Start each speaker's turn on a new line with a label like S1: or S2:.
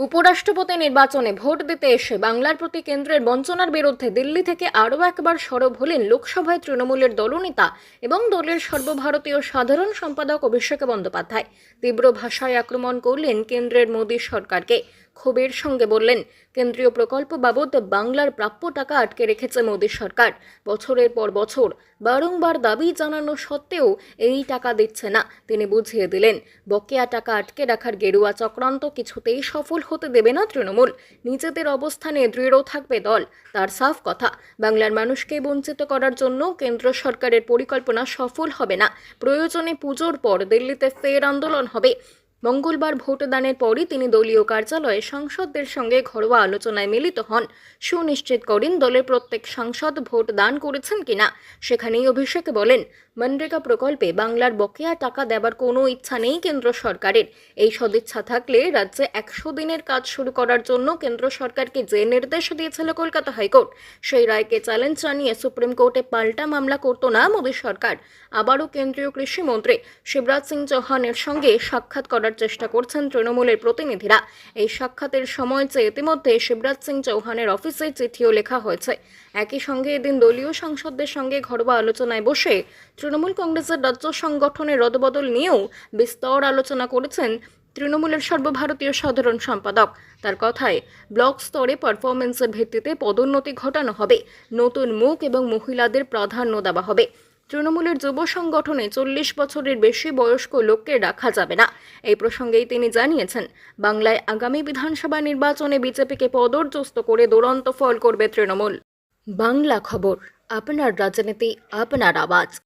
S1: উপরাষ্ট্রপতি নির্বাচনে ভোট দিতে এসে বাংলার প্রতি কেন্দ্রের বঞ্চনার বিরুদ্ধে দিল্লি থেকে আরও একবার সরব হলেন লোকসভায় তৃণমূলের দলনেতা এবং দলের সর্বভারতীয় সাধারণ সম্পাদক অভিষেক বন্দ্যোপাধ্যায়। তীব্র ভাষায় আক্রমণ করলেন কেন্দ্রের মোদী সরকারকে। ক্ষোভের সঙ্গে বললেন, কেন্দ্রীয় প্রকল্প বাবদ বাংলার প্রাপ্য টাকা আটকে রেখেছে মোদী সরকার। বছরের পর বছর বারংবার দাবি জানানো সত্ত্বেও এই টাকা দিচ্ছে না। তিনি বুঝিয়ে দিলেন, বকেয়া টাকা আটকে রাখার গেরুয়া চক্রান্ত কিছুতেই সফল হতে দেবে না তৃণমূল। নিজেদের অবস্থানে দৃঢ় থাকবে দল। তার সাফ কথা, বাংলার মানুষকে বঞ্চিত করার জন্য কেন্দ্র সরকারের পরিকল্পনা সফল হবে না। প্রয়োজনে পুজোর পর দিল্লিতে ফের আন্দোলন হবে। মঙ্গলবার ভোটদানের পরই তিনি দলীয় কার্যালয়ে সাংসদদের সঙ্গে ঘরোয়া আলোচনায় মিলিত হন। সুনিশ্চিত করেন দলের প্রত্যেক সাংসদ ভোট দান করেছেন কিনা। সেখানেই অভিষেক বলেন, মনরেগা প্রকল্পে বাংলার বকেয়া টাকা দেবার কোনো ইচ্ছা নেই কেন্দ্র সরকারের। এই সদিচ্ছা থাকলে রাজ্যে একশো দিনের কাজ শুরু করার জন্য কেন্দ্র সরকারকে যে নির্দেশ দিয়েছিল কলকাতা হাইকোর্ট, সেই রায়কে চ্যালেঞ্জ জানিয়ে সুপ্রিম কোর্টে পাল্টা মামলা করত না মোদী সরকার। আবারও কেন্দ্রীয় কৃষিমন্ত্রী শিবরাজ সিং চৌহানের সঙ্গে সাক্ষাৎ করার চেষ্টা করছেন তৃণমূলের প্রতিনিধিরা। এই সাক্ষাতের সময় চেয়ে ইতিমধ্যে শিবরাজ সিং চৌহানের অফিসে চিঠিও লেখা হয়েছে। একই সঙ্গে এদিন দলীয় সাংসদদের সঙ্গে ঘরোয়া আলোচনায় বসে তৃণমূল কংগ্রেসের রাজ্য সংগঠনের রদবদল নিয়েও বিস্তর আলোচনা করেছেন তৃণমূলের সর্বভারতীয় সাধারণ সম্পাদক। তার কথায়, ব্লক স্তরে পারফরমেন্সের ভিত্তিতে পদোন্নতি ঘটানো হবে। নতুন মুখ এবং মহিলাদের প্রাধান্য দেওয়া হবে। তৃণমূলের যুব সংগঠনে চল্লিশ বছরের বেশি বয়স্ক লোককে রাখা যাবে না। এই প্রসঙ্গেই তিনি জানিয়েছেন, বাংলায় আগামী বিধানসভা নির্বাচনে বিজেপিকে পদর্যস্ত করে দুরন্ত ফল করবে তৃণমূল। বাংলা খবর, আপনার রাজনীতি, আপনার আওয়াজ।